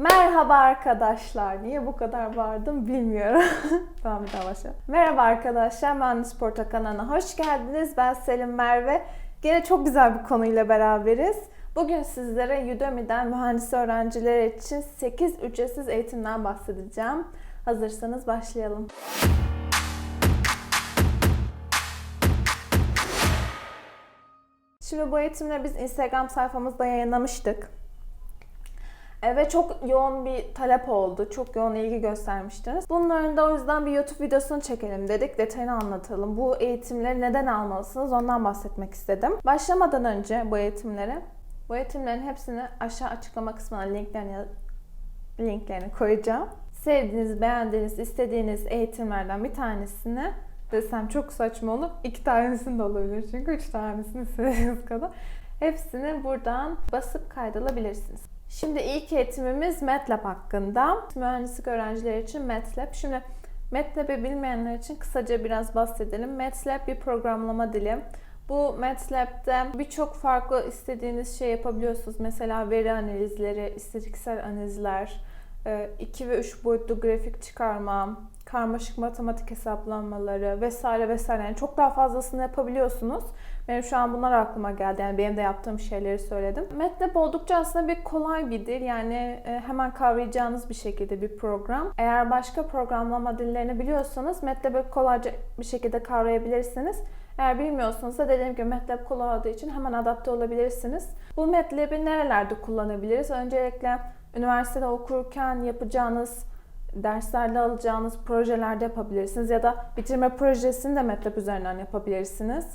Merhaba arkadaşlar. Niye bu kadar bağırdım bilmiyorum. tamam bir daha başlayalım. Merhaba arkadaşlar. Mühendis Porta kanalına hoş geldiniz. Ben Selim Merve. Gene çok güzel bir konuyla beraberiz. Bugün sizlere Udemy'den mühendis öğrenciler için 8 ücretsiz eğitimden bahsedeceğim. Hazırsanız başlayalım. Şimdi bu eğitimleri biz Instagram sayfamızda yayınlamıştık. Ve çok yoğun bir talep oldu. Çok yoğun ilgi göstermiştiniz. Bunların da o yüzden bir YouTube videosunu çekelim dedik. Detayını anlatalım. Bu eğitimleri neden almalısınız ondan bahsetmek istedim. Başlamadan önce bu eğitimleri, bu eğitimlerin hepsini aşağı açıklama kısmına linklerini, linklerini koyacağım. Sevdiğiniz, beğendiğiniz, istediğiniz eğitimlerden bir tanesini desem çok saçma olur. İki tanesini de olabilir çünkü üç tanesini istediğiniz kadar. Hepsini buradan basıp kaydalabilirsiniz. Şimdi ilk eğitimimiz MATLAB hakkında. Mühendislik öğrencileri için MATLAB. Şimdi MATLAB'i bilmeyenler için kısaca biraz bahsedelim. MATLAB bir programlama dili. Bu MATLAB'de birçok farklı istediğiniz şey yapabiliyorsunuz. Mesela veri analizleri, istatistiksel analizler, 2 ve 3 boyutlu grafik çıkarma, karmaşık matematik hesaplamaları vesaire vesaire. Yani çok daha fazlasını yapabiliyorsunuz. Benim şu an bunlar aklıma geldi. Yani benim de yaptığım şeyleri söyledim. MATLAB oldukça aslında bir kolay bir dil. Yani e, hemen kavrayacağınız bir şekilde bir program. Eğer başka programlama dillerini biliyorsanız MATLAB'ı kolayca bir şekilde kavrayabilirsiniz. Eğer bilmiyorsanız da dediğim gibi MATLAB kolay olduğu için hemen adapte olabilirsiniz. Bu MATLAB'i nerelerde kullanabiliriz? Öncelikle üniversitede okurken yapacağınız derslerde alacağınız projelerde yapabilirsiniz ya da bitirme projesini de MATLAB üzerinden yapabilirsiniz.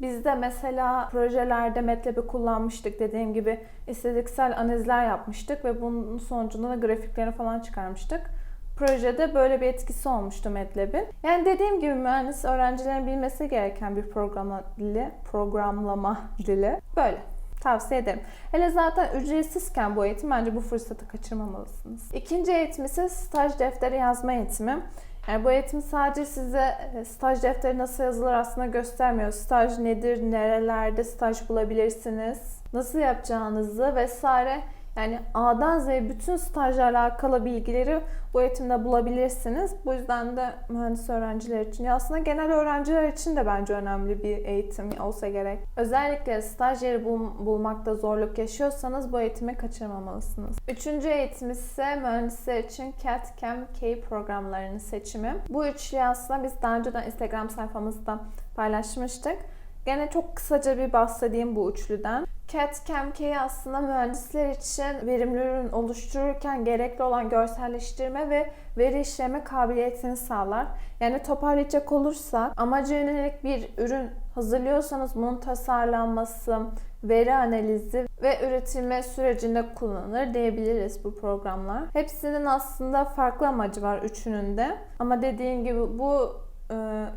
Biz de mesela projelerde MATLAB'i kullanmıştık. Dediğim gibi istatistiksel analizler yapmıştık ve bunun sonucunda da grafiklerini falan çıkarmıştık. Projede böyle bir etkisi olmuştu MATLAB'in. Yani dediğim gibi mühendis öğrencilerin bilmesi gereken bir programlama dili, programlama dili. Böyle tavsiye ederim. Hele zaten ücretsizken bu eğitim bence bu fırsatı kaçırmamalısınız. İkinci eğitim ise staj defteri yazma eğitimi. Yani bu eğitim sadece size e, staj defteri nasıl yazılır aslında göstermiyor. Staj nedir, nerelerde staj bulabilirsiniz, nasıl yapacağınızı vesaire yani A'dan Z'ye bütün stajla alakalı bilgileri bu eğitimde bulabilirsiniz. Bu yüzden de mühendis öğrenciler için ya aslında genel öğrenciler için de bence önemli bir eğitim olsa gerek. Özellikle staj yeri bul- bulmakta zorluk yaşıyorsanız bu eğitimi kaçırmamalısınız. Üçüncü eğitim ise mühendisler için CAD, CAM, K programlarının seçimi. Bu üçlüyü aslında biz daha önceden Instagram sayfamızda paylaşmıştık. Gene çok kısaca bir bahsedeyim bu üçlüden. CAD CAM-K aslında mühendisler için verimli ürün oluştururken gerekli olan görselleştirme ve veri işleme kabiliyetini sağlar. Yani toparlayacak olursak amaca yönelik bir ürün hazırlıyorsanız bunun tasarlanması, veri analizi ve üretilme sürecinde kullanılır diyebiliriz bu programlar. Hepsinin aslında farklı amacı var üçünün de. Ama dediğim gibi bu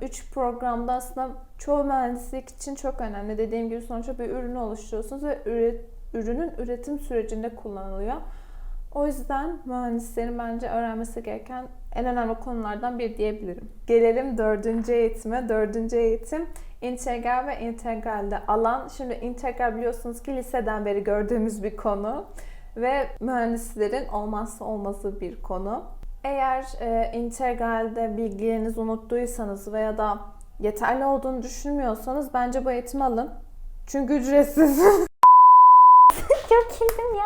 üç programda aslında çoğu mühendislik için çok önemli. Dediğim gibi sonuçta bir ürünü oluşturuyorsunuz ve ürünün üretim sürecinde kullanılıyor. O yüzden mühendislerin bence öğrenmesi gereken en önemli konulardan biri diyebilirim. Gelelim dördüncü eğitime. Dördüncü eğitim integral ve integralde alan. Şimdi integral biliyorsunuz ki liseden beri gördüğümüz bir konu ve mühendislerin olmazsa olmazı bir konu. Eğer e, integralde bilgilerinizi unuttuysanız veya da yeterli olduğunu düşünmüyorsanız bence bu eğitimi alın. Çünkü ücretsiz. Çok güldüm ya.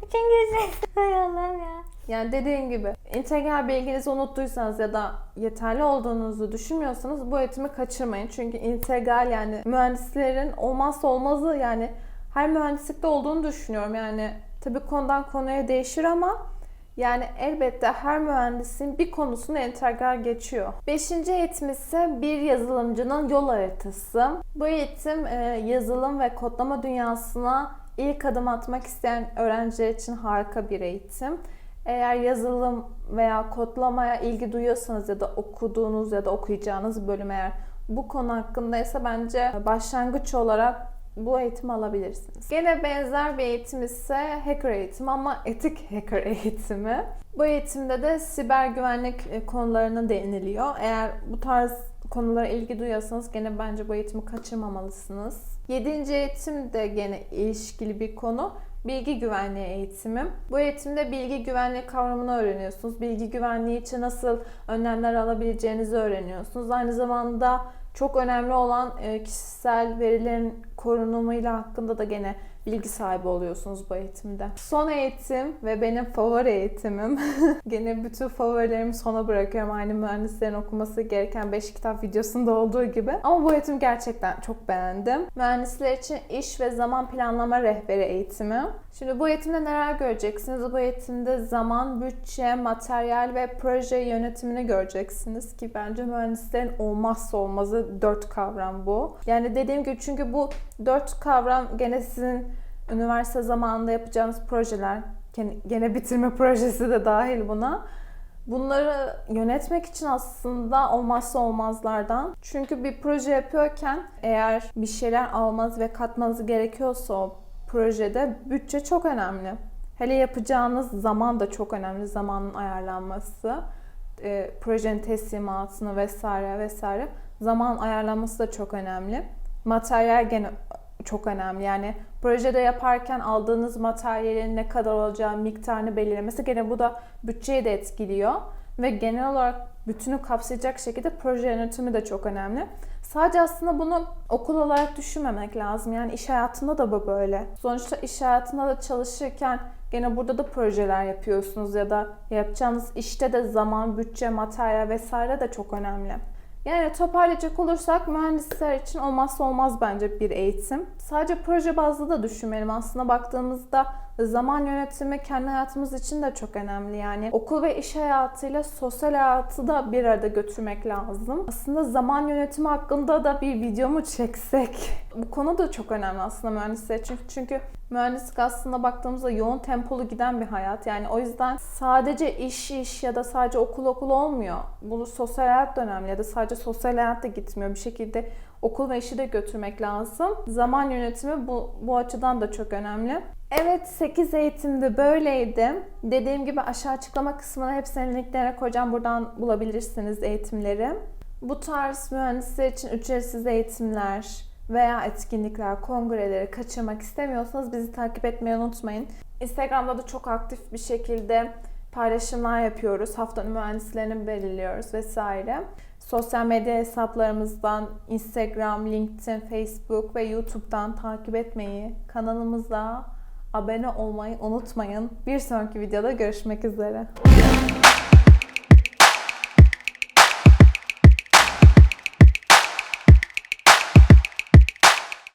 Çünkü ücretsiz. Hay Allah'ım ya. yani dediğim gibi integral bilginizi unuttuysanız ya da yeterli olduğunuzu düşünmüyorsanız bu eğitimi kaçırmayın. Çünkü integral yani mühendislerin olmazsa olmazı yani her mühendislikte olduğunu düşünüyorum. Yani tabii konudan konuya değişir ama yani elbette her mühendisin bir konusunda integral geçiyor. Beşinci eğitim ise bir yazılımcının yol haritası. Bu eğitim e, yazılım ve kodlama dünyasına ilk adım atmak isteyen öğrenciler için harika bir eğitim. Eğer yazılım veya kodlamaya ilgi duyuyorsanız ya da okuduğunuz ya da okuyacağınız bölüm eğer bu konu hakkındaysa bence başlangıç olarak bu eğitimi alabilirsiniz. Gene benzer bir eğitim ise hacker eğitimi ama etik hacker eğitimi. Bu eğitimde de siber güvenlik e, konularına değiniliyor. Eğer bu tarz konulara ilgi duyuyorsanız gene bence bu eğitimi kaçırmamalısınız. Yedinci eğitim de gene ilişkili bir konu. bilgi güvenliği eğitimim. Bu eğitimde bilgi güvenliği kavramını öğreniyorsunuz. Bilgi güvenliği için nasıl önlemler alabileceğinizi öğreniyorsunuz. Aynı zamanda çok önemli olan e, kişisel verilerin korunumuyla hakkında da gene bilgi sahibi oluyorsunuz bu eğitimde. Son eğitim ve benim favori eğitimim. gene bütün favorilerimi sona bırakıyorum. Aynı mühendislerin okuması gereken 5 kitap videosunda olduğu gibi. Ama bu eğitimi gerçekten çok beğendim. Mühendisler için iş ve zaman planlama rehberi eğitimi. Şimdi bu eğitimde neler göreceksiniz? Bu eğitimde zaman, bütçe, materyal ve proje yönetimini göreceksiniz ki bence mühendislerin olmazsa olmazı dört kavram bu. Yani dediğim gibi çünkü bu dört kavram gene sizin üniversite zamanında yapacağınız projeler, gene, bitirme projesi de dahil buna. Bunları yönetmek için aslında olmazsa olmazlardan. Çünkü bir proje yapıyorken eğer bir şeyler almanız ve katmanız gerekiyorsa o projede bütçe çok önemli. Hele yapacağınız zaman da çok önemli. Zamanın ayarlanması, e, projenin teslimatını vesaire vesaire. Zaman ayarlanması da çok önemli. Materyal gene çok önemli. Yani projede yaparken aldığınız materyalin ne kadar olacağı miktarını belirlemesi gene bu da bütçeyi de etkiliyor. Ve genel olarak bütünü kapsayacak şekilde proje yönetimi de çok önemli. Sadece aslında bunu okul olarak düşünmemek lazım. Yani iş hayatında da bu böyle. Sonuçta iş hayatında da çalışırken gene burada da projeler yapıyorsunuz ya da yapacağınız işte de zaman, bütçe, materyal vesaire de çok önemli. Yani toparlayacak olursak mühendisler için olmazsa olmaz bence bir eğitim. Sadece proje bazlı da düşünmeyelim. Aslında baktığımızda zaman yönetimi kendi hayatımız için de çok önemli. Yani okul ve iş hayatıyla sosyal hayatı da bir arada götürmek lazım. Aslında zaman yönetimi hakkında da bir videomu çeksek. Bu konu da çok önemli aslında mühendisler için. Çünkü mühendislik aslında baktığımızda yoğun tempolu giden bir hayat. Yani o yüzden sadece iş iş ya da sadece okul okul olmuyor. Bunu sosyal hayat da önemli ya da sadece sosyal hayat da gitmiyor. Bir şekilde okul ve işi de götürmek lazım. Zaman yönetimi bu, bu açıdan da çok önemli. Evet 8 eğitimde böyleydi. Dediğim gibi aşağı açıklama kısmına hepsinin linklerine koyacağım. Buradan bulabilirsiniz eğitimleri. Bu tarz mühendisler için ücretsiz eğitimler veya etkinlikler, kongreleri kaçırmak istemiyorsanız bizi takip etmeyi unutmayın. Instagram'da da çok aktif bir şekilde paylaşımlar yapıyoruz. Haftanın mühendislerini belirliyoruz vesaire. Sosyal medya hesaplarımızdan Instagram, LinkedIn, Facebook ve YouTube'dan takip etmeyi, kanalımıza abone olmayı unutmayın. Bir sonraki videoda görüşmek üzere.